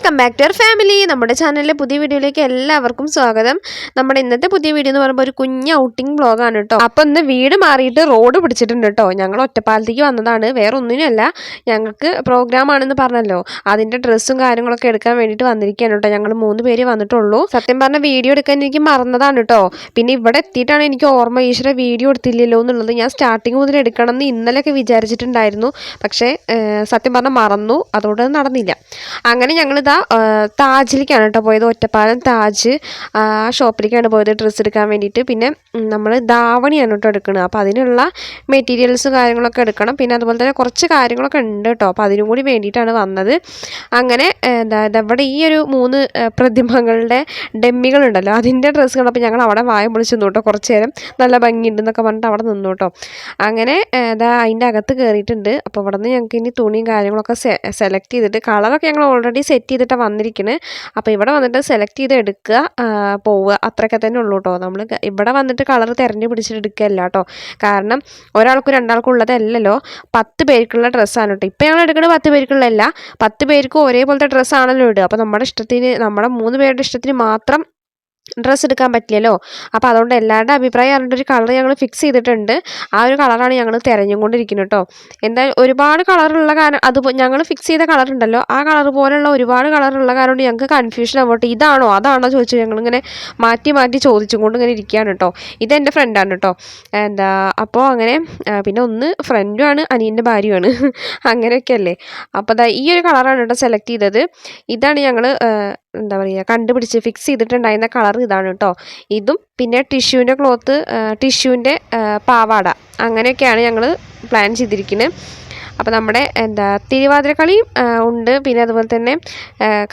Welcome back to our family. നമ്മുടെ ചാനലിലെ പുതിയ വീഡിയോയിലേക്ക് എല്ലാവർക്കും സ്വാഗതം. നമ്മുടെ ഇന്നത്തെ പുതിയ വീഡിയോ എന്ന് പറയുമ്പോൾ ഒരു കുഞ്ഞ് ഔട്ടിംഗ് ബ്ലോഗാണ് കേട്ടോ. അപ്പം ഇന്ന് വീട് മാറിയിട്ട് റോഡ് പിടിച്ചിട്ടുണ്ട് കേട്ടോ. ഞങ്ങൾ ഒറ്റപ്പാലത്തേക്ക് വന്നതാണ്. വേറെ ഒന്നിനുമല്ല ഞങ്ങൾക്ക് പ്രോഗ്രാം ആണെന്ന് പറഞ്ഞല്ലോ. അതിന്റെ ഡ്രസ്സും കാര്യങ്ങളൊക്കെ എടുക്കാൻ വേണ്ടിയിട്ട് വന്നിരിക്കുകയാണ് കേട്ടോ. ഞങ്ങൾ മൂന്ന് പേര് വന്നിട്ടുള്ളൂ. സത്യം പറഞ്ഞ വീഡിയോ എടുക്കാൻ എനിക്ക് മറന്നതാണ് കേട്ടോ. പിന്നെ ഇവിടെ എത്തിയിട്ടാണ് എനിക്ക് ഓർമ്മ. ഈശ്വര വീഡിയോ എടുത്തില്ലല്ലോ എന്നുള്ളത് ഞാൻ സ്റ്റാർട്ടിങ് മുതൽ എടുക്കണം എന്ന് ഇന്നലെയൊക്കെ വിചാരിച്ചിട്ടുണ്ടായിരുന്നു. പക്ഷേ സത്യം പറഞ്ഞാൽ മറന്നു. അതുകൊണ്ട് നടന്നില്ല. അങ്ങനെ ഞങ്ങളിതാ താജിലേക്കാണ് കേട്ടോ പോയത്. ഒറ്റപ്പാലം താജ് ആ ഷോപ്പിലേക്കാണ് പോയത് ഡ്രസ്സ് എടുക്കാൻ വേണ്ടിയിട്ട്. പിന്നെ നമ്മൾ ധാവണിയാണ് കേട്ടോ എടുക്കുന്നത് അപ്പോൾ അതിനുള്ള മെറ്റീരിയൽസും കാര്യങ്ങളൊക്കെ എടുക്കണം. പിന്നെ അതുപോലെ തന്നെ കുറച്ച് കാര്യങ്ങളൊക്കെ ഉണ്ട് കേട്ടോ. അപ്പോൾ അതിനും കൂടി വേണ്ടിയിട്ടാണ് വന്നത്. അങ്ങനെ എന്താ ഇവിടെ ഈ ഒരു മൂന്ന് പ്രതിമകളുടെ ഡെമ്മികളുണ്ടല്ലോ അതിന്റെ ഡ്രസ്സ് കണ്ടപ്പോൾ ഞങ്ങൾ അവിടെ വായ പൊളിച്ച് നിന്നു കേട്ടോ. കുറച്ച് നേരം നല്ല ഭംഗിയുണ്ടെന്നൊക്കെ പറഞ്ഞിട്ട് അവിടെ നിന്നു കേട്ടോ. അങ്ങനെ ഇതാ അതിന്റെ അകത്ത് കയറിയിട്ടുണ്ട്. അപ്പോൾ അവിടെ നിന്ന് ഞങ്ങൾക്ക് ഇനി തുണിയും കാര്യങ്ങളൊക്കെ സെലക്ട് ചെയ്തിട്ട് കളറൊക്കെ ഞങ്ങൾ ഓൾറെഡി സെറ്റ് ചെയ്തിട്ടാണ് വന്നിരിക്കുന്നത് അപ്പോൾ ഇവിടെ വന്നിട്ട് സെലക്ട് ചെയ്ത് എടുക്കുക പോവുക. അത്രയൊക്കെ തന്നെ ഉള്ളൂ കേട്ടോ നമ്മൾ ഇവിടെ വന്നിട്ട് കളർ തിരഞ്ഞു പിടിച്ചിട്ട് എടുക്കുകയല്ല കേട്ടോ കാരണം ഒരാൾക്കും രണ്ടാൾക്കും ഉള്ളതല്ലല്ലോ പത്ത് പേർക്കുള്ള ഡ്രസ്സാണ് കേട്ടോ ഇപ്പോൾ ഞങ്ങൾ എടുക്കുന്നത് പത്ത് പേർക്കുള്ളതല്ല പത്ത് പേർക്കും ഒരേപോലത്തെ ഡ്രസ്സാണല്ലോ ഇടുക. അപ്പോൾ നമ്മുടെ ഇഷ്ടത്തിന് നമ്മുടെ മൂന്ന് പേരുടെ ഇഷ്ടത്തിന് മാത്രം ഡ്രസ്സ് എടുക്കാൻ പറ്റില്ലല്ലോ. അപ്പോൾ അതുകൊണ്ട് എല്ലാവരുടെ അഭിപ്രായം അറിയേണ്ട ഒരു കളർ ഞങ്ങൾ ഫിക്സ് ചെയ്തിട്ടുണ്ട്. ആ ഒരു കളറാണ് ഞങ്ങൾ തിരഞ്ഞുകൊണ്ടിരിക്കുന്നത് കേട്ടോ എന്തായാലും ഒരുപാട് കളറുള്ള കാരണം അത് ഞങ്ങൾ ഫിക്സ് ചെയ്ത കളർ ഉണ്ടല്ലോ. ആ കളർ പോലെയുള്ള ഒരുപാട് കളറുള്ള കാരണം ഞങ്ങൾക്ക് കൺഫ്യൂഷൻ ആവട്ടെ. ഇതാണോ അതാണോ ചോദിച്ചു ഞങ്ങളിങ്ങനെ മാറ്റി മാറ്റി ചോദിച്ചും കൊണ്ട് ഇങ്ങനെ ഇരിക്കുകയാണ് കേട്ടോ ഇതെന്റെ ഫ്രണ്ടാണ് കേട്ടോ എന്താ അപ്പോൾ അങ്ങനെ പിന്നെ ഒന്ന് ഫ്രണ്ടുമാണ് അനിയന്റെ ഭാര്യയുമാണ് അങ്ങനെയൊക്കെ അല്ലേ? അപ്പോൾ ദാ ഈ ഒരു കളറാണ് കേട്ടോ സെലക്ട് ചെയ്തത്. ഇതാണ് ഞങ്ങൾ എന്താ പറയുക കണ്ടുപിടിച്ച് ഫിക്സ് ചെയ്തിട്ടുണ്ടായിരുന്ന കളർ ഇതാണ് കേട്ടോ ഇതും പിന്നെ ടിഷ്യൂവിന്റെ ക്ലോത്ത് ടിഷ്യൂവിന്റെ പാവാട. അങ്ങനെയൊക്കെയാണ് ഞങ്ങൾ പ്ലാൻ ചെയ്തിരിക്കുന്നത് അപ്പോൾ നമ്മുടെ എന്താ തിരുവാതിരക്കളി ഉണ്ട്. പിന്നെ അതുപോലെ തന്നെ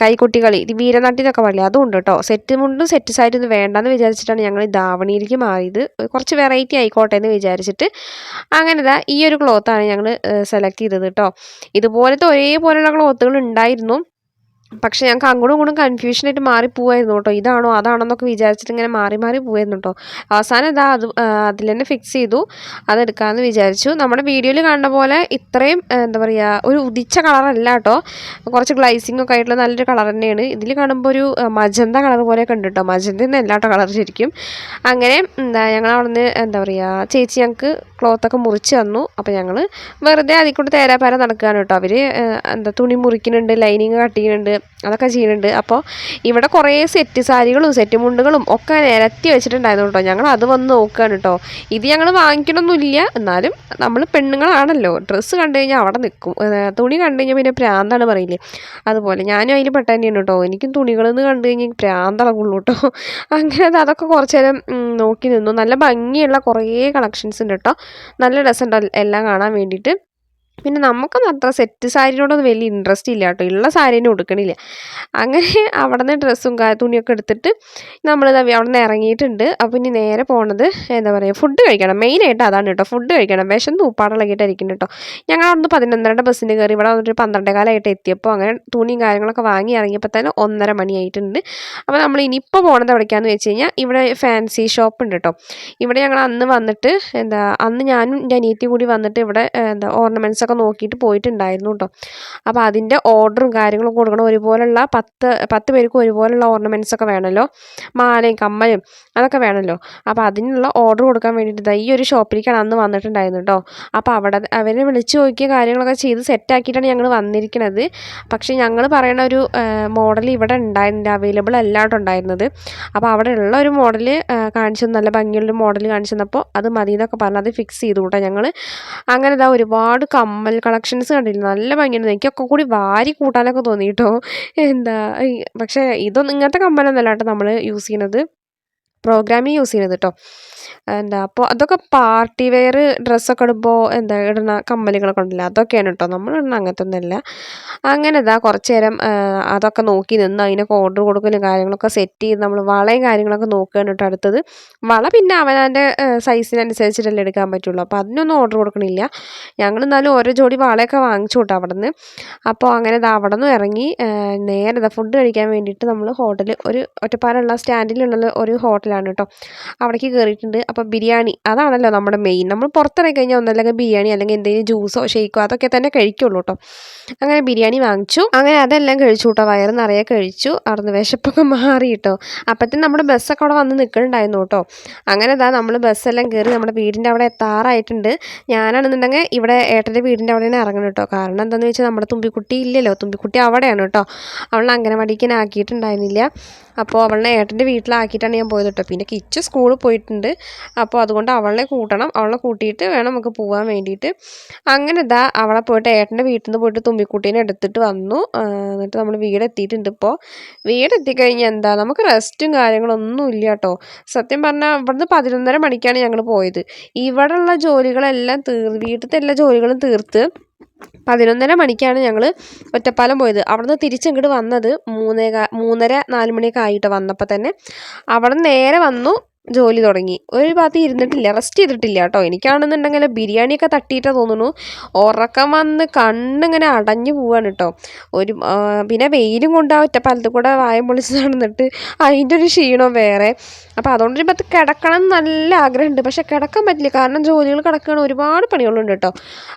കൈക്കുട്ടികളി കൈകൊട്ടി കളി ഇത് വീരനാട്ടി എന്നൊക്കെ പറയില്ലേ അതും ഉണ്ട് കേട്ടോ സെറ്റ് മുണ്ടും സെറ്റ് സാരി ഒന്നും വേണ്ടെന്ന് വിചാരിച്ചിട്ടാണ് ഞങ്ങൾ ധാവണിയിലേക്ക് മാറിയത്. കുറച്ച് വെറൈറ്റി ആയിക്കോട്ടെ എന്ന് വിചാരിച്ചിട്ട്. അങ്ങനെ ദാ ഈ ഒരു ക്ലോത്താണ് ഞങ്ങൾ സെലക്ട് ചെയ്തത് കേട്ടോ ഇതുപോലത്തെ ഒരേപോലെയുള്ള ക്ലോത്തുകൾ ഉണ്ടായിരുന്നു. പക്ഷെ ഞങ്ങൾക്ക് അങ്ങോട്ടും ഇങ്ങോട്ടും കൺഫ്യൂഷനായിട്ട് മാറിപ്പോവായിരുന്നു കേട്ടോ. ഇതാണോ അതാണോ എന്നൊക്കെ വിചാരിച്ചിട്ട് ഇങ്ങനെ മാറി മാറി പോവായിരുന്നു കേട്ടോ. അവസാനം ഇതാ അത് അതിൽ തന്നെ ഫിക്സ് ചെയ്തു. അതെടുക്കാമെന്ന് വിചാരിച്ചു. നമ്മുടെ വീഡിയോയിൽ കണ്ട പോലെ ഇത്രയും എന്താ പറയുക ഒരു ഉദിച്ച കളറല്ല കേട്ടോ. കുറച്ച് ഗ്ലൈസിംഗ് ഒക്കെ ആയിട്ടുള്ള നല്ലൊരു കളർ തന്നെയാണ്. ഇതിൽ കാണുമ്പോൾ ഒരു മജന്ത കളർ പോലെ കണ്ടു കേട്ടോ. മജന്ത എന്നല്ല കേട്ടോ കളർ ശരിക്കും. അങ്ങനെ എന്താ ഞങ്ങൾ അവിടെ നിന്ന് എന്താ പറയുക ചേച്ചി ഞങ്ങൾക്ക് ക്ലോത്തൊക്കെ മുറിച്ച് തന്നു. അപ്പോൾ ഞങ്ങൾ വെറുതെ അതിൽ കൊണ്ട് തേരാപ്പാര നടക്കുകയാണ് കേട്ടോ. അവർ എന്താ തുണി മുറിക്കുന്നുണ്ട് ലൈനിങ് കട്ട് ചെയ്യുന്നുണ്ട്. അതൊക്കെ ചെയ്യുന്നുണ്ട്. അപ്പോൾ ഇവിടെ കുറേ സെറ്റ് സാരികളും സെറ്റ് മുണ്ടുകളും ഒക്കെ നിരത്തി വെച്ചിട്ടുണ്ടായിരുന്നു കേട്ടോ. ഞങ്ങൾ അത് വന്ന് നോക്കുകയാണ് കേട്ടോ. ഇത് ഞങ്ങൾ വാങ്ങിക്കണമൊന്നുമില്ല എന്നാലും നമ്മൾ പെണ്ണുങ്ങളാണല്ലോ. ഡ്രസ്സ് കണ്ടു കഴിഞ്ഞാൽ അവിടെ നിൽക്കും. തുണി കണ്ടു കഴിഞ്ഞാൽ പിന്നെ പ്രാന്താണ് പറയില്ലേ. അതുപോലെ ഞാനും അതിൽ പെട്ട തന്നെയാണ് കേട്ടോ. എനിക്കും തുണികളെന്ന് കണ്ടു കഴിഞ്ഞാൽ പ്രാന്തളകുള്ളൂ കേട്ടോ. അങ്ങനെ അത് അതൊക്കെ കുറച്ച് നേരം നോക്കി നിന്നു. നല്ല ഭംഗിയുള്ള കുറേ കളക്ഷൻസ് ഉണ്ട് കേട്ടോ. നല്ല രസമുണ്ട്. എല്ലാം കാണാൻ വേണ്ടിയിട്ട്. പിന്നെ നമുക്കൊന്നും അത്ര സെറ്റ് സാരിനോടൊന്നും വലിയ ഇൻട്രസ്റ്റ് ഇല്ല കേട്ടോ. ഉള്ള സാരീനെ ഉടുക്കണില്ല. അങ്ങനെ അവിടെ നിന്ന് ഡ്രസ്സും തുണിയൊക്കെ എടുത്തിട്ട് നമ്മൾ അവിടെ നിന്ന് ഇറങ്ങിയിട്ടുണ്ട്. അപ്പോൾ ഇനി നേരെ പോണത് എന്താ പറയുക ഫുഡ് കഴിക്കണം. മെയിനായിട്ട് അതാണ് കേട്ടോ. ഫുഡ് കഴിക്കണം. വിശന്ന് ഉപ്പാടിളകിയിട്ടായിരിക്കും കേട്ടോ. ഞങ്ങൾ അവിടെ നിന്ന് പതിനൊന്നരയുടെ ബസ്സിന് കയറി ഇവിടെ വന്നിട്ട് പന്ത്രണ്ട് കാലമായിട്ട് എത്തിയപ്പോൾ അങ്ങനെ തുണിയും കാര്യങ്ങളൊക്കെ വാങ്ങി ഇറങ്ങിയപ്പോൾ തന്നെ ഒന്നര മണിയായിട്ടുണ്ട്. അപ്പോൾ നമ്മൾ ഇനിയിപ്പോൾ പോണത് എവിടേക്കാന്ന് വെച്ച് കഴിഞ്ഞാൽ ഇവിടെ ഫാൻസി ഷോപ്പ് ഉണ്ട് കേട്ടോ. ഇവിടെ ഞങ്ങൾ അന്ന് വന്നിട്ട് എന്താ അന്ന് ഞാനും എന്റെ അനിയത്തി കൂടി വന്നിട്ട് ഇവിടെ എന്താ ഓർണമെന്റ്സ് ഒക്കെ നോക്കിയിട്ട് പോയിട്ടുണ്ടായിരുന്നു കേട്ടോ അപ്പോൾ അതിന്റെ ഓർഡറും കാര്യങ്ങളും കൊടുക്കണം. ഒരുപോലുള്ള പത്ത് പത്ത് പേർക്ക് ഒരുപോലുള്ള ഓർണമെന്റ്സ് ഒക്കെ വേണമല്ലോ മാലയും കമ്മലും അതൊക്കെ വേണമല്ലോ അപ്പോൾ അതിനുള്ള ഓർഡർ കൊടുക്കാൻ വേണ്ടിയിട്ട് ഈ ഒരു ഷോപ്പിലേക്കാണ് അന്ന് വന്നിട്ടുണ്ടായിരുന്നു കേട്ടോ അപ്പോൾ അവിടെ അവരെ വിളിച്ച് നോക്കിയ കാര്യങ്ങളൊക്കെ ചെയ്ത് സെറ്റാക്കിയിട്ടാണ് ഞങ്ങൾ വന്നിരിക്കുന്നത് പക്ഷേ ഞങ്ങൾ പറയുന്ന ഒരു മോഡൽ ഇവിടെ ഉണ്ടായിരുന്നില്ല. അവൈലബിൾ അല്ലാണ്ട് ഉണ്ടായിരുന്നത്. അപ്പോൾ അവിടെ ഉള്ള ഒരു മോഡൽ കാണിച്ചു നല്ല ഭംഗിയുള്ള മോഡൽ കാണിച്ചു തന്നപ്പോൾ അത് മതി എന്നൊക്കെ പറഞ്ഞ് അത് ഫിക്സ് ചെയ്തു കേട്ടോ ഞങ്ങൾ അങ്ങനെ ഇതാ ഒരുപാട് കമ്മൽ കളക്ഷൻസ് കണ്ടില്ല? നല്ല ഭംഗിയുണ്ട്. എനിക്കൊക്കെ കൂടി വാരി കൂട്ടാനൊക്കെ തോന്നി കേട്ടോ എന്താ പക്ഷേ ഇതൊന്നും ഇങ്ങനത്തെ കമ്മലൊന്നുമല്ല കേട്ടോ നമ്മൾ യൂസ് ചെയ്യുന്നത്. പ്രോഗ്രാമിൽ യൂസ് ചെയ്യുന്നത് കേട്ടോ എന്താ അപ്പോൾ അതൊക്കെ പാർട്ടി വെയർ ഡ്രസ്സൊക്കെ ഇടുമ്പോൾ എന്താ ഇടുന്ന കമ്മലുകളൊക്കെ ഉണ്ടല്ലോ അതൊക്കെയാണ് കേട്ടോ നമ്മൾ ഇടുന്ന അങ്ങനത്തെ ഒന്നുമല്ല അങ്ങനെ ഇതാ കുറച്ച് നേരം അതൊക്കെ നോക്കി നിന്ന് അതിനൊക്കെ ഓർഡർ കൊടുക്കലും കാര്യങ്ങളൊക്കെ സെറ്റ് ചെയ്ത് നമ്മൾ വളയും കാര്യങ്ങളൊക്കെ നോക്കുകയാണ് കേട്ടോ അടുത്തത്. വള പിന്നെ അവനവന്റെ സൈസിനനുസരിച്ചിട്ടല്ലേ എടുക്കാൻ പറ്റുള്ളൂ. അപ്പോൾ അതിനൊന്നും ഓർഡർ കൊടുക്കണില്ല. ഞങ്ങൾ എന്നാലും ഓരോ ജോഡി വളയൊക്കെ വാങ്ങിച്ചു കേട്ടോ അവിടെ നിന്ന് അപ്പോൾ അങ്ങനെ ഇതാ അവിടെ നിന്ന് ഇറങ്ങി നേരെ ഇതാ ഫുഡ് കഴിക്കാൻ വേണ്ടിയിട്ട് നമ്മൾ ഹോട്ടൽ ഒരു ഒറ്റപ്പാലുള്ള സ്റ്റാൻഡിലുള്ള ഒരു ഹോട്ടൽ ഹോട്ടലാണ് കേട്ടോ അവിടേക്ക് കയറിയിട്ടുണ്ട് അപ്പോൾ ബിരിയാണി അതാണല്ലോ നമ്മുടെ മെയിൻ നമ്മൾ പുറത്തിറങ്ങി കഴിഞ്ഞാൽ ഒന്നല്ലെങ്കിൽ ബിരിയാണി അല്ലെങ്കിൽ എന്തെങ്കിലും ജ്യൂസോ ഷെയ്ക്കോ അതൊക്കെ തന്നെ കഴിക്കുള്ളൂ കേട്ടോ അങ്ങനെ ബിരിയാണി വാങ്ങിച്ചു. അങ്ങനെ അതെല്ലാം കഴിച്ചു കേട്ടോ വയറ് നിറയെ കഴിച്ചു. അവിടുന്ന് വിശപ്പൊക്കെ മാറി കേട്ടോ അപ്പത്തേനും നമ്മുടെ ബസ്സൊക്കെ അവിടെ വന്ന് നിൽക്കുന്നുണ്ടായിരുന്നു കേട്ടോ അങ്ങനെ ഇതാ നമ്മൾ ബസ്സെല്ലാം കയറി നമ്മുടെ വീടിന്റെ അവിടെ എത്താറായിട്ടുണ്ട്. ഞാനാണെന്നുണ്ടെങ്കിൽ ഇവിടെ ഏട്ടന്റെ വീടിന്റെ അവിടെ തന്നെ ഇറങ്ങണം കേട്ടോ കാരണം എന്താണെന്ന് വെച്ചാൽ നമ്മുടെ തുമ്പിക്കുട്ടി ഇല്ലല്ലോ. തുമ്പിക്കുട്ടി അവിടെയാണ് കേട്ടോ അവളെ അംഗനവാടിക്ക് ആക്കിയിട്ടുണ്ടായിരുന്നില്ല. അപ്പോൾ അവളെ ഏട്ടന്റെ വീട്ടിലാക്കിയിട്ടാണ് ഞാൻ പോയത് കേട്ടോ. പിന്നെ കിച്ചു സ്കൂളിൽ പോയിട്ടുണ്ട്. അപ്പോൾ അതുകൊണ്ട് അവളെ കൂട്ടണം. അവളെ കൂട്ടിയിട്ട് വേണം നമുക്ക് പോകാൻ വേണ്ടിയിട്ട്. അങ്ങനെ ഇതാ അവളെ പോയിട്ട് ഏട്ടന്റെ വീട്ടിൽ നിന്ന് പോയിട്ട് തുമ്പിക്കുട്ടീനെ എടുത്തിട്ട് വന്നു. എന്നിട്ട് നമ്മൾ വീട് എത്തിയിട്ടുണ്ട് ഇപ്പോൾ. വീട് എത്തിക്കഴിഞ്ഞാൽ എന്താ? നമുക്ക് റെസ്റ്റും കാര്യങ്ങളൊന്നും ഇല്ല കേട്ടോ. സത്യം പറഞ്ഞാൽ ഇവിടുന്ന് പതിനൊന്നര മണിക്കാണ് ഞങ്ങൾ പോയത്. ഉള്ള ജോലികളെല്ലാം തീർ വീട്ടിലത്തെ എല്ലാ ജോലികളും തീർത്ത് പതിനൊന്നര മണിക്കാണ് ഞങ്ങൾ ഒറ്റപ്പാലം പോയത്. അവിടുന്ന് തിരിച്ചിങ്ങോട്ട് വന്നത് മൂന്നേ മൂന്നര നാല് മണിയൊക്കെ ആയിട്ട് വന്നപ്പോൾ തന്നെ. അവിടെ നേരെ വന്നു. ജോലി തുടങ്ങി. ഒരു ഭാഗത്ത് ഇരുന്നിട്ടില്ല റെസ്റ്റ് ചെയ്തിട്ടില്ല കേട്ടോ. എനിക്കാണെന്നുണ്ടെങ്കിൽ ബിരിയാണിയൊക്കെ തട്ടിയിട്ടാ തോന്നുന്നു. ഉറക്കം വന്ന് കണ്ണിങ്ങനെ അടഞ്ഞു പോവാണ് കേട്ടോ. ഒരു പിന്നെ വെയിലും കൊണ്ട് ആ ഒറ്റപ്പാലത്ത് കൂടെ വായം പൊളിച്ച് നടന്നിട്ട് അതിന്റെ ഒരു ക്ഷീണം വേറെ. അപ്പോൾ അതുകൊണ്ട് ഇപ്പം കിടക്കണം എന്ന് നല്ല ആഗ്രഹമുണ്ട്. പക്ഷെ കിടക്കാൻ പറ്റില്ല. കാരണം ജോലികൾ കിടക്കുകയാണ് ഒരുപാട് പണികളുണ്ട് കേട്ടോ.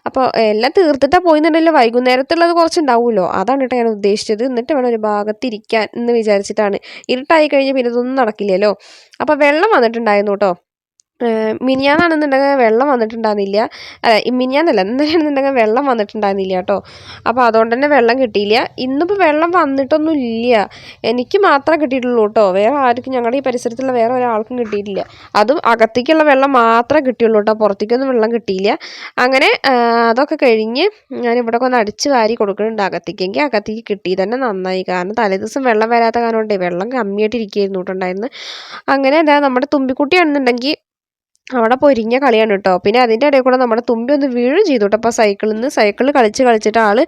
അപ്പോൾ എല്ലാം തീർത്തിട്ടാണ് പോയിന്നുണ്ടല്ലോ വൈകുന്നേരത്തുള്ളത് കുറച്ചുണ്ടാവുമല്ലോ. അതാണ് കേട്ടോ ഞാൻ ഉദ്ദേശിച്ചത്. എന്നിട്ട് വേണം ഒരു ഭാഗത്തിരിക്കാൻ എന്ന് വിചാരിച്ചിട്ടാണ്. ഇരുട്ടായി കഴിഞ്ഞാൽ പിന്നെ ഇതൊന്നും നടക്കില്ലല്ലോ. അപ്പോൾ വെള്ളം വന്നിട്ടുണ്ടായിരുന്നു കേട്ടോ മിനിയാന്നാണെന്നുണ്ടെങ്കിൽ വെള്ളം വന്നിട്ടുണ്ടായിരുന്നില്ല. മിനിയാന്നല്ല ഇന്നലെയാണെന്നുണ്ടെങ്കിൽ വെള്ളം വന്നിട്ടുണ്ടായിരുന്നില്ല കേട്ടോ. അപ്പോൾ അതുകൊണ്ട് തന്നെ വെള്ളം കിട്ടിയില്ല. ഇന്നിപ്പോൾ വെള്ളം വന്നിട്ടൊന്നും ഇല്ല എനിക്ക് മാത്രമേ കിട്ടിയിട്ടുള്ളൂ കേട്ടോ. വേറെ ആർക്കും ഞങ്ങളുടെ ഈ പരിസരത്തുള്ള വേറെ ഒരാൾക്കും കിട്ടിയിട്ടില്ല. അതും അകത്തേക്കുള്ള വെള്ളം മാത്രമേ കിട്ടിയുള്ളൂ കേട്ടോ. പുറത്തേക്കൊന്നും വെള്ളം കിട്ടിയില്ല. അങ്ങനെ അതൊക്കെ കഴിഞ്ഞ് ഞാൻ ഇവിടെ ഒന്ന് അടിച്ച് വാരി കൊടുക്കുന്നുണ്ട് അകത്തേക്കെങ്കിൽ അകത്തേക്ക് കിട്ടി. തന്നെ നന്നായി. കാരണം തലേദിവസം വെള്ളം വരാത്ത കാരണം കൊണ്ടേ വെള്ളം കമ്മിയായിട്ട് ഇരിക്കുകയായിരുന്നു കേട്ടോ ഉണ്ടായിരുന്നു അങ്ങനെ എന്താ നമ്മുടെ തുമ്പിക്കുട്ടിയാണെന്നുണ്ടെങ്കിൽ അവിടെ പൊരിഞ്ഞ കളിയാണ് കേട്ടോ. പിന്നെ അതിന്റെ ഇടയിൽ കൂടെ നമ്മുടെ തുമ്പി ഒന്ന് വീഴും ചെയ്തു കേട്ടോ. അപ്പോൾ സൈക്കിളിൽ നിന്ന് സൈക്കിളിൽ കളിച്ച് കളിച്ചിട്ട് ആൾ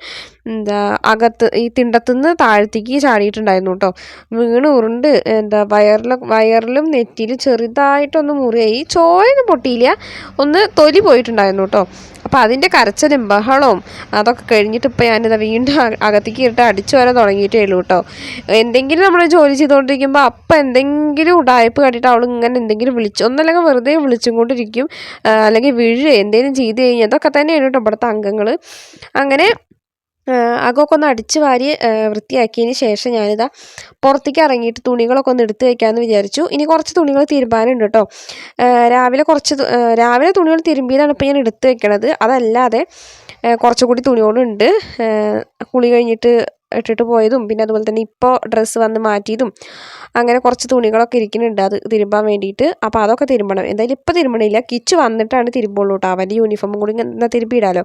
എന്താ അകത്ത് ഈ തിണ്ടത്തുനിന്ന് താഴത്തേക്ക് ചാടിയിട്ടുണ്ടായിരുന്നു കേട്ടോ. വീണ് ഉരുണ്ട് എന്താ വയറിൽ വയറിലും നെറ്റിയിലും ചെറുതായിട്ടൊന്ന് മുറിയായി. ചോയൊന്നും പൊട്ടിയില്ല. ഒന്ന് തൊലി പോയിട്ടുണ്ടായിരുന്നു കേട്ടോ. അപ്പോൾ അതിന്റെ കരച്ചിലും ബഹളവും അതൊക്കെ കഴിഞ്ഞിട്ട് ഇപ്പോൾ ഞാനിത് വീണ്ടും അക- അകത്തേക്ക് ഇട്ട് അടിച്ചു വരാൻ തുടങ്ങിയിട്ടേ ഉള്ളൂ കേട്ടോ. എന്തെങ്കിലും നമ്മൾ ജോലി ചെയ്തുകൊണ്ടിരിക്കുമ്പോൾ അപ്പം എന്തെങ്കിലും ഉടായ്പ് കണ്ടിട്ട് അവൾ ഇങ്ങനെ എന്തെങ്കിലും വിളിച്ചു ഒന്നല്ലെങ്കിൽ വെറുതെ വിളിച്ചും കൊണ്ടിരിക്കും അല്ലെങ്കിൽ വീഴുക എന്തെങ്കിലും ചെയ്ത് കഴിഞ്ഞാൽ അതൊക്കെ തന്നെയാണ് കേട്ടോ ഇവിടുത്തെ അംഗങ്ങൾ അങ്ങനെ അകമൊക്കെ ഒന്ന് അടിച്ച് വാരി വൃത്തിയാക്കിയതിന് ശേഷം ഞാനിതാ പുറത്തേക്ക് ഇറങ്ങിയിട്ട് തുണികളൊക്കെ ഒന്ന് എടുത്ത് വയ്ക്കാമെന്ന് വിചാരിച്ചു. ഇനി കുറച്ച് തുണികൾ തിരുമ്പാനുണ്ട് കേട്ടോ രാവിലെ കുറച്ച് രാവിലെ തുണികൾ തിരുമ്പിയതാണ് ഇപ്പോൾ ഞാൻ എടുത്ത് വെക്കണത്. അതല്ലാതെ കുറച്ചുകൂടി തുണികളുണ്ട്. കുളി കഴിഞ്ഞിട്ട് ഇട്ടിട്ട് പോയതും പിന്നെ അതുപോലെ തന്നെ ഇപ്പോൾ ഡ്രസ്സ് വന്ന് മാറ്റിയതും അങ്ങനെ കുറച്ച് തുണികളൊക്കെ ഇരിക്കുന്നുണ്ട് അത് തിരുമ്പാൻ വേണ്ടിയിട്ട്. അപ്പോൾ അതൊക്കെ തിരുമ്പണം. എന്തായാലും ഇപ്പോൾ തിരുമ്പണില്ല. കിച്ച് വന്നിട്ടാണ് തിരുമ്പുള്ളൂ കേട്ടോ അവന്റെ യൂണിഫോമും കൂടി എന്നാൽ തിരുമ്പിയിടാലോ.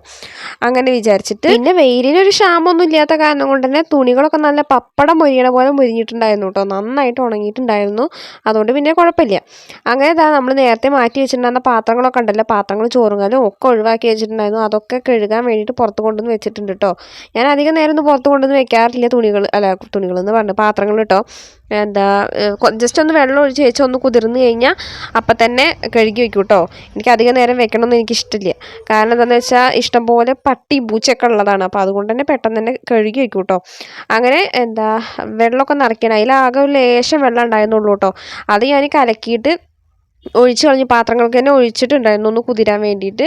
അങ്ങനെ വിചാരിച്ചിട്ട് പിന്നെ വെയിലിനൊരു ക്ഷാമമൊന്നും ഇല്ലാത്ത കാരണം കൊണ്ട് തന്നെ തുണികളൊക്കെ നല്ല പപ്പടം മുരിയണ പോലെ മുരിഞ്ഞിട്ടുണ്ടായിരുന്നു കേട്ടോ നന്നായിട്ട് ഉണങ്ങിയിട്ടുണ്ടായിരുന്നു. അതുകൊണ്ട് പിന്നെ കുഴപ്പമില്ല. അങ്ങനെ ഇതാ നമ്മൾ നേരത്തെ മാറ്റി വെച്ചിട്ടുണ്ടായിരുന്ന പാത്രങ്ങളൊക്കെ ഉണ്ടല്ലോ. പാത്രങ്ങൾ ചോറുങ്ങലും ഒക്കെ ഒഴിവാക്കി വെച്ചിട്ടുണ്ടായിരുന്നു. അതൊക്കെ കഴുകാൻ വേണ്ടിയിട്ട് പുറത്ത് കൊണ്ടുവന്ന് വെച്ചിട്ടുണ്ട് കേട്ടോ ഞാൻ അധികം നേരം ഒന്നും പുറത്ത് കൊണ്ടുവന്ന് വെക്കാറില്ല തുണികൾ അല്ല തുണികൾ എന്ന് പറഞ്ഞു പാത്രങ്ങൾ കേട്ടോ എന്താ ജസ്റ്റ് ഒന്ന് വെള്ളം ഒഴിച്ച് വെച്ച് ഒന്ന് കുതിർന്ന് കഴിഞ്ഞാൽ അപ്പം തന്നെ കഴുകി വെക്കും കേട്ടോ എനിക്ക് അധികം നേരം വെക്കണമെന്ന് എനിക്ക് ഇഷ്ടമില്ല കാരണം എന്താണെന്ന് വെച്ചാൽ ഇഷ്ടംപോലെ പട്ടി പൂച്ചയൊക്കെ ഉള്ളതാണ്. അപ്പോൾ അതുകൊണ്ട് തന്നെ പെട്ടെന്ന് തന്നെ കഴുകി വെക്കും കേട്ടോ അങ്ങനെ എന്താ വെള്ളമൊക്കെ നിറയ്ക്കണം അതിലാകെ ഒരു ലേശം വെള്ളം ഉണ്ടായിരുന്നുള്ളൂ കേട്ടോ അത് ഞാൻ കലക്കിയിട്ട് ഒഴിച്ച് കളഞ്ഞ് പാത്രങ്ങൾക്ക് തന്നെ ഒഴിച്ചിട്ടുണ്ടായിരുന്നു ഒന്ന് കുതിരാൻ വേണ്ടിയിട്ട്.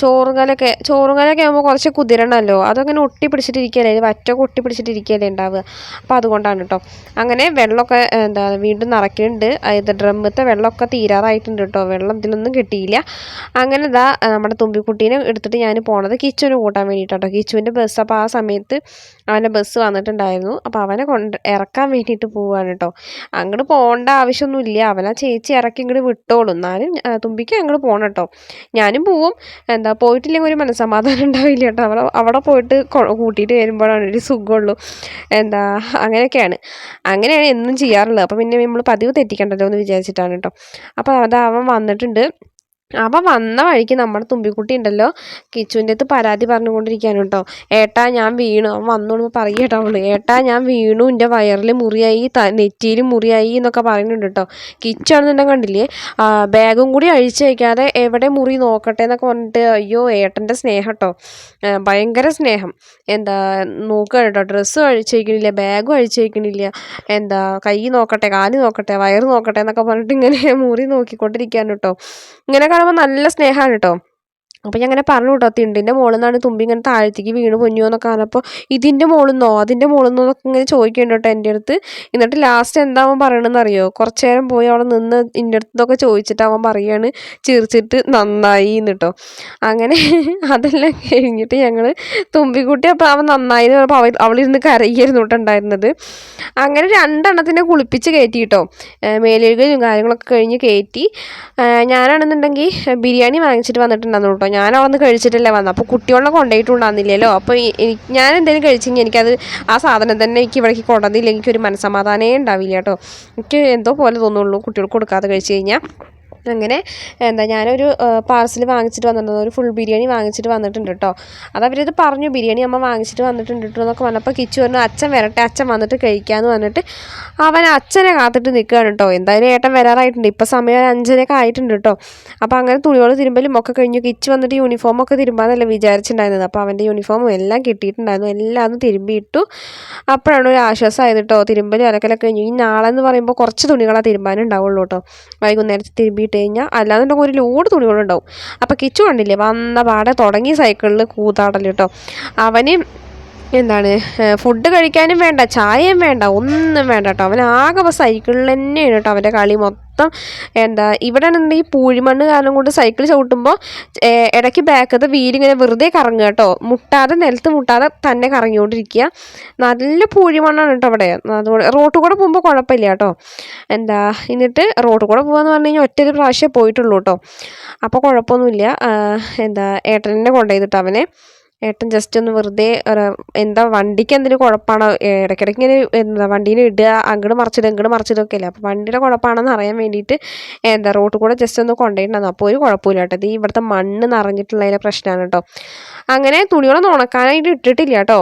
ചോറും കലൊക്കെ ചോറും കലൊക്കെ ആകുമ്പോൾ കുറച്ച് കുതിരണമല്ലോ അതങ്ങനെ ഒട്ടി പിടിച്ചിട്ടിരിക്കുകയല്ലേ വറ്റൊക്കെ ഒട്ടി പിടിച്ചിട്ടിരിക്കുകയല്ലേ ഉണ്ടാവുക അപ്പോൾ അതുകൊണ്ടാണ് കേട്ടോ അങ്ങനെ വെള്ളമൊക്കെ എന്താ വീണ്ടും നിറയ്ക്കുന്നുണ്ട്. ഇത് ഡ്രമ്മത്തെ വെള്ളമൊക്കെ തീരാറായിട്ടുണ്ട് കേട്ടോ വെള്ളം ഇതിലൊന്നും കിട്ടിയില്ല. അങ്ങനെ ഇതാ നമ്മുടെ തുമ്പിക്കുട്ടീനെ എടുത്തിട്ട് ഞാൻ പോണത് കിച്ചുവിന് കൂട്ടാൻ വേണ്ടിയിട്ടോ കിച്ചുവിന്റെ ബസ് അപ്പോൾ ആ സമയത്ത് അവന്റെ ബസ് വന്നിട്ടുണ്ടായിരുന്നു. അപ്പോൾ അവനെ കൊണ്ട് ഇറക്കാൻ വേണ്ടിയിട്ട് പോവുകയാണ് കേട്ടോ അങ്ങോട്ട് പോകേണ്ട ആവശ്യമൊന്നുമില്ല. അവനാ ചേച്ചി ഇറക്കി ഇങ്ങോട്ട് വിട്ടോളും. എന്നാലും തുമ്പിക്ക് അങ്ങോട്ട് പോകണം കേട്ടോ ഞാനും പോവും എന്താ പോയിട്ടില്ലെങ്കിൽ ഒരു മനസ്സമാധാനം ഉണ്ടാവില്ല കേട്ടോ അവിടെ അവിടെ പോയിട്ട് കൂട്ടിയിട്ട് വരുമ്പോഴാണ് ഒരു സുഖമുള്ളൂ. എന്താ അങ്ങനെയൊക്കെയാണ്. അങ്ങനെയാണ് എന്നും ചെയ്യാറുള്ളത്. അപ്പോൾ പിന്നെ നമ്മൾ പതിവ് തെറ്റിക്കണ്ടല്ലോ എന്ന് വിചാരിച്ചിട്ടാണ് കേട്ടോ അപ്പോൾ അത് അവൻ വന്നിട്ടുണ്ട്. അപ്പം വന്ന വഴിക്ക് നമ്മുടെ തുമ്പിക്കുട്ടി ഉണ്ടല്ലോ. കിച്ചുവിന്റെ അടുത്ത് പരാതി പറഞ്ഞുകൊണ്ടിരിക്കുകയാണ് കേട്ടോ. ഏട്ടാ ഞാൻ വീണു. അവൻ വന്നോളൂ പറയട്ടോ അവൾ. ഏട്ടാ ഞാൻ വീണു. എന്റെ വയറിൽ മുറിയായി ത നെറ്റിയിൽ മുറിയായി എന്നൊക്കെ പറയുന്നുണ്ട് കേട്ടോ. കിച്ചാണെന്നുണ്ടെങ്കിൽ കണ്ടില്ലേ? ബാഗും കൂടി അഴിച്ചു വയ്ക്കാതെ എവിടെ മുറി നോക്കട്ടെ എന്നൊക്കെ പറഞ്ഞിട്ട് അയ്യോ ഏട്ടന്റെ സ്നേഹം കേട്ടോ. ഭയങ്കര സ്നേഹം. എന്താ നോക്കുക കേട്ടോ. ഡ്രസ്സ് അഴിച്ചു വയ്ക്കണില്ല ബാഗും അഴിച്ചു വയ്ക്കണില്ല എന്താ കൈ നോക്കട്ടെ കാൽ നോക്കട്ടെ വയറ് നോക്കട്ടെ എന്നൊക്കെ പറഞ്ഞിട്ട് ഇങ്ങനെ മുറി നോക്കിക്കൊണ്ടിരിക്കുകയാണ് കേട്ടോ. ഇങ്ങനെ കാണുമ്പോൾ നല്ല സ്നേഹമാണ് കേട്ടോ അപ്പോൾ ഞാൻ അങ്ങനെ പറഞ്ഞു കേട്ടോ തിണ്ടിന്റെ മുകളിൽ നിന്നാണ് തുമ്പി ഇങ്ങനെ താഴത്തേക്ക് വീണ് പൊന്നു എന്നൊക്കെ പറഞ്ഞപ്പോൾ ഇതിന്റെ മുകളിൽ നിന്നോ അതിന്റെ മുകളിൽ നിന്നോ എന്നൊക്കെ ഇങ്ങനെ ചോദിക്കേണ്ട കേട്ടോ എന്റെ അടുത്ത്. എന്നിട്ട് ലാസ്റ്റ് എന്താ അവൻ പറയണമെന്ന് അറിയോ? കുറച്ച് നേരം പോയി അവിടെ നിന്ന് എന്റെ അടുത്തൊക്കെ ചോദിച്ചിട്ട് അവൻ പറയാണ് ചിരിച്ചിട്ട് നന്നായി എന്ന് കേട്ടോ അങ്ങനെ അതെല്ലാം കഴിഞ്ഞിട്ട് ഞങ്ങൾ തുമ്പിക്കുട്ടി അപ്പോൾ അവൻ നന്നായി എന്ന് പറഞ്ഞപ്പോൾ അവൾ അവളിരുന്ന് കരയായിരുന്നു കേട്ടോ ഉണ്ടായിരുന്നത്. അങ്ങനെ രണ്ടെണ്ണത്തിനെ കുളിപ്പിച്ച് കയറ്റി കേട്ടോ മേലെഴുകലും കാര്യങ്ങളൊക്കെ കഴിഞ്ഞ് കയറ്റി. ഞാനാണെന്നുണ്ടെങ്കിൽ ബിരിയാണി വാങ്ങിച്ചിട്ട് വന്നിട്ടുണ്ടായിരുന്നു കേട്ടോ. ഞാൻ അവിടെ നിന്ന് കഴിച്ചിട്ടല്ലേ വന്നത്. അപ്പോൾ കുട്ടികളെ കൊണ്ടുപോയിട്ടുണ്ടായിരുന്നില്ലല്ലോ. അപ്പോൾ ഞാൻ എന്തെങ്കിലും കഴിച്ചെങ്കിൽ എനിക്കത് ആ സാധനം തന്നെ എനിക്ക് ഇവിടേക്ക് കൊണ്ടുവന്നില്ലെങ്കിൽ എനിക്കൊരു മനസ്സമാധാനമേ ഉണ്ടാവില്ല കേട്ടോ. എനിക്ക് എന്തോ പോലെ തോന്നുള്ളൂ കുട്ടികൾക്ക് കൊടുക്കാതെ കഴിച്ചു കഴിഞ്ഞാൽ. അങ്ങനെ എന്താ ഞാനൊരു പാർസൽ വാങ്ങിച്ചിട്ട് വന്നിട്ടുണ്ട്. ഒരു ഫുൾ ബിരിയാണി വാങ്ങിച്ചിട്ട് വന്നിട്ടുണ്ട് കേട്ടോ അത് അവരിത് പറഞ്ഞു ബിരിയാണി അമ്മ വാങ്ങിച്ചിട്ട് വന്നിട്ടുണ്ട് കേട്ടോ എന്നൊക്കെ പറഞ്ഞപ്പോൾ കിച്ചു പറഞ്ഞു അച്ഛൻ വരട്ടെ അച്ഛൻ വന്നിട്ട് കഴിക്കാമെന്ന് പറഞ്ഞിട്ട് അവൻ അച്ഛനെ കാത്തിട്ട് നിൽക്കുകയാണ് കേട്ടോ എന്തായാലും ഏട്ടൻ വരാറായിട്ടുണ്ട്. ഇപ്പം സമയം അഞ്ചരയൊക്കെ ആയിട്ടുണ്ട് കേട്ടോ അപ്പോൾ അങ്ങനെ തുണികൾ തിരുമ്പലും ഒക്കെ കഴിഞ്ഞു. കിച്ചു വന്നിട്ട് യൂണിഫോം ഒക്കെ തിരുമ്പാന്നല്ല വിചാരിച്ചിട്ടുണ്ടായിരുന്നത്. അപ്പോൾ അവന്റെ യൂണിഫോമും എല്ലാം കിട്ടിയിട്ടുണ്ടായിരുന്നു. എല്ലാം ഒന്ന് തിരുമ്പിയിട്ടു അപ്പോഴാണ് ഒരു ആശ്വാസമായത് കേട്ടോ തിരുമ്പലും അലക്കലൊക്കെ കഴിഞ്ഞു. ഈ നാളെ എന്ന് പറയുമ്പോൾ കുറച്ച് തുണികളാണ് തിരുമ്പാനുണ്ടാവുള്ളൂ കേട്ടോ വൈകുന്നേരത്ത് തിരുമ്പിയിട്ട് കഴിഞ്ഞാൽ അല്ലാന്നുണ്ടെങ്കിൽ ഒരു ലോഡ് തുണികളുണ്ടാവും അപ്പോൾ കിച്ചു കണ്ടില്ലേ വന്ന പാടെ തുടങ്ങി സൈക്കിളിൽ കൂത്താടൽ കേട്ടോ അവന് എന്താണ് ഫുഡ് കഴിക്കാനും വേണ്ട ചായയും വേണ്ട ഒന്നും വേണ്ട കേട്ടോ. അവൻ ആകെ അപ്പോൾ സൈക്കിളിൽ തന്നെയാണ് കേട്ടോ അവന്റെ കളി മൊത്തം. എന്താ ഇവിടെ ഈ പൂഴിമണ്ണ് കാരണം കൊണ്ട് സൈക്കിൾ ചവിട്ടുമ്പോൾ ഇടയ്ക്ക് ബാക്കത്തെ വീലിങ്ങനെ വെറുതെ കറങ്ങുക കേട്ടോ. മുട്ടാതെ നിലത്ത് മുട്ടാതെ തന്നെ കറങ്ങിക്കൊണ്ടിരിക്കുക. നല്ല പൂഴിമണ്ണാണ് കേട്ടോ അവിടെ അതുകൊണ്ട് റോട്ടിൽ കൂടെ പോകുമ്പോൾ കുഴപ്പമില്ല കേട്ടോ. എന്താ എന്നിട്ട് റോട്ടിൽ കൂടെ പോകാന്ന് പറഞ്ഞു കഴിഞ്ഞാൽ ഒറ്റ ഒരു പ്രാവശ്യമേ പോയിട്ടുള്ളൂ കേട്ടോ. അപ്പോൾ കുഴപ്പമൊന്നുമില്ല. എന്താ ഏട്ടനെ കൊണ്ടുപോയിട്ടോ അവനെ. ഏട്ടൻ ജസ്റ്റ് ഒന്ന് വെറുതെ എന്താ വണ്ടിക്ക് എന്തെങ്കിലും കുഴപ്പമാണോ? ഇടയ്ക്കിടയ്ക്ക് ഇങ്ങനെ എന്താ വണ്ടീനെ ഇടുക അങ്ങോട്ട് മറിച്ചിടുക ഇങ്ങോട്ട് മറിച്ചിടുകയൊക്കെ അല്ലേ? അപ്പോൾ വണ്ടിയുടെ കുഴപ്പമാണെന്ന് അറിയാൻ വേണ്ടിയിട്ട് എന്താ റോട്ടിൽ കൂടെ ജസ്റ്റ് ഒന്ന് കൊണ്ടുപോയിട്ടുണ്ടായിരുന്നു. അപ്പോൾ ഒരു കുഴപ്പമില്ല കേട്ടോ. ഇത് ഇവിടുത്തെ മണ്ണ് നിറഞ്ഞിട്ടുള്ളതിലെ പ്രശ്നമാണ് കേട്ടോ. അങ്ങനെ തുണികളൊന്നും ഉണക്കാനായിട്ട് ഇട്ടിട്ടില്ല കേട്ടോ.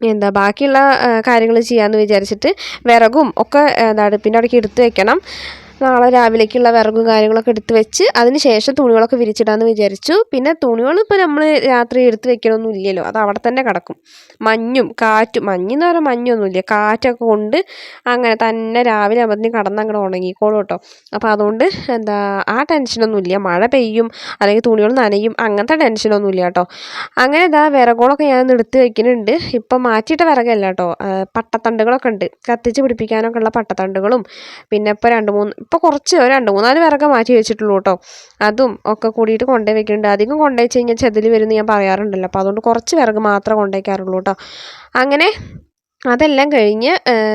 എന്താ ബാക്കിയുള്ള കാര്യങ്ങൾ ചെയ്യാമെന്ന് വിചാരിച്ചിട്ട് വിറകും ഒക്കെ എന്താ അടുപ്പിന്റെ അടയ്ക്ക് എടുത്ത് വെക്കണം. നാളെ രാവിലേക്കുള്ള വിറകും കാര്യങ്ങളൊക്കെ എടുത്ത് വെച്ച് അതിന് ശേഷം തുണികളൊക്കെ വിരിച്ചിടാമെന്ന് വിചാരിച്ചു. പിന്നെ തുണികൾ ഇപ്പോൾ നമ്മൾ രാത്രി എടുത്ത് വെക്കണമൊന്നും ഇല്ലല്ലോ. അത് അവിടെ തന്നെ കിടക്കും. മഞ്ഞും കാറ്റും മഞ്ഞെന്ന് പറഞ്ഞാൽ മഞ്ഞൊന്നുമില്ല. കാറ്റൊക്കെ കൊണ്ട് അങ്ങനെ തന്നെ രാവിലെ ആകുമ്പോഴത്തേനും കടന്ന് അങ്ങോട്ട് ഉണങ്ങിക്കോളും കേട്ടോ. അപ്പോൾ അതുകൊണ്ട് എന്താ ആ ടെൻഷനൊന്നും ഇല്ല. മഴ പെയ്യും അല്ലെങ്കിൽ തുണികൾ നനയും അങ്ങനത്തെ ടെൻഷനൊന്നും ഇല്ല കേട്ടോ. അങ്ങനെ ഇതാ വിറകുകളൊക്കെ ഞാൻ എടുത്ത് വെക്കുന്നുണ്ട്. ഇപ്പം മാറ്റിയിട്ട വിറകല്ല കേട്ടോ. പട്ടത്തണ്ടുകളൊക്കെ ഉണ്ട്. കത്തിച്ച് പിടിപ്പിക്കാനൊക്കെ ഉള്ള പട്ടത്തണ്ടുകളും പിന്നെ ഇപ്പോൾ രണ്ട് മൂന്ന് ഇപ്പോൾ കുറച്ച് രണ്ട് മൂന്നാൽ പേരൊക്കെ മാറ്റി വെച്ചിട്ടുള്ളൂ കേട്ടോ. അതും ഒക്കെ കൂടിയിട്ട് കൊണ്ടുപോയി വെക്കുന്നുണ്ട്. അധികം കൊണ്ടുപോയി വെച്ച് കഴിഞ്ഞാൽ ചെതിൽ വരുമെന്ന് ഞാൻ പറയാറുണ്ടല്ലോ. അപ്പോൾ അതുകൊണ്ട് കുറച്ച് പേർക്ക് മാത്രമേ കൊണ്ടുവയ്ക്കാറുള്ളൂ കേട്ടോ. അങ്ങനെ അതെല്ലാം കഴിഞ്ഞ്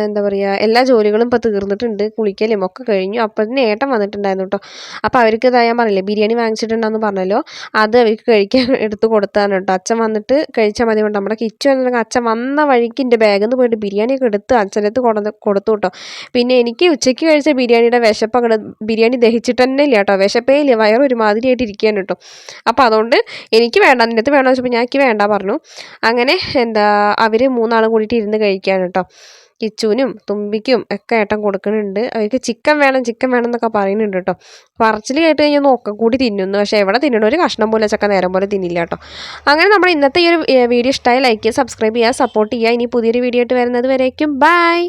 എന്താ പറയുക എല്ലാ ജോലികളും ഇപ്പോൾ തീർന്നിട്ടുണ്ട്. കുളിക്കലും ഒക്കെ കഴിഞ്ഞു. അപ്പോഴത്തേന് ഏട്ടൻ വന്നിട്ടുണ്ടായിരുന്നു കേട്ടോ അപ്പോൾ അവർക്ക് ഇതാ ഞാൻ പറഞ്ഞില്ലേ ബിരിയാണി വാങ്ങിച്ചിട്ടുണ്ടെന്ന് പറഞ്ഞല്ലോ. അത് അവർക്ക് കഴിക്കാൻ എടുത്ത് കൊടുത്താണ് കേട്ടോ അച്ഛൻ വന്നിട്ട് കഴിച്ചാൽ മതി കൊണ്ട് നമ്മുടെ കിച്ചു വന്നിട്ട് അച്ഛൻ വന്ന വഴിക്ക് എന്റെ ബാഗിൽ നിന്ന് പോയിട്ട് ബിരിയാണിയൊക്കെ എടുത്ത് അച്ഛന്റെ അടുത്ത് കൊടുത്ത് കൊടുത്തു കേട്ടോ പിന്നെ എനിക്ക് ഉച്ചയ്ക്ക് കഴിച്ച ബിരിയാണിയുടെ വിശപ്പ് അങ്ങോട്ട് ബിരിയാണി ദഹിച്ചിട്ട് തന്നെ ഇല്ല കേട്ടോ വിശപ്പേ ഇല്ല. വയറ് ഒരുമാതിരി ആയിട്ട് ഇരിക്കുകയാണ് കേട്ടോ അപ്പോൾ അതുകൊണ്ട് എനിക്ക് വേണ്ട അതിന്റെ അടുത്ത് വേണമെന്ന് വെച്ചപ്പോൾ ഞാൻ എനിക്ക് വേണ്ട പറഞ്ഞു. അങ്ങനെ എന്താ അവർ മൂന്നാളും കൂടിയിട്ട് ഇരുന്ന് കഴിക്കുകയാണ് കേട്ടോ കിച്ചുവിനും തുമ്പിക്കും ഒക്കെ ഏട്ടൻ കൊടുക്കുന്നുണ്ട്. അവർക്ക് ചിക്കൻ വേണം ചിക്കൻ വേണം എന്നൊക്കെ പറയുന്നുണ്ട് കേട്ടോ. പറച്ചിൽ കേട്ട് കഴിഞ്ഞാൽ നോക്ക കൂടി തിന്നുന്നു. പക്ഷേ എവിടെ തിന്നണം? ഒരു കഷ്ണം പോലെ ചക്ക നേരം പോലെ തിന്നില്ല കേട്ടോ. അങ്ങനെ നമ്മൾ ഇന്നത്തെ ഈ ഒരു വീഡിയോ ഇഷ്ടമായി ലൈക്ക് ചെയ്യുക സബ്സ്ക്രൈബ് ചെയ്യുക സപ്പോർട്ട് ചെയ്യുക. ഇനി പുതിയൊരു വീഡിയോ ആയിട്ട് വരുന്നത് വരേക്കും. ബൈ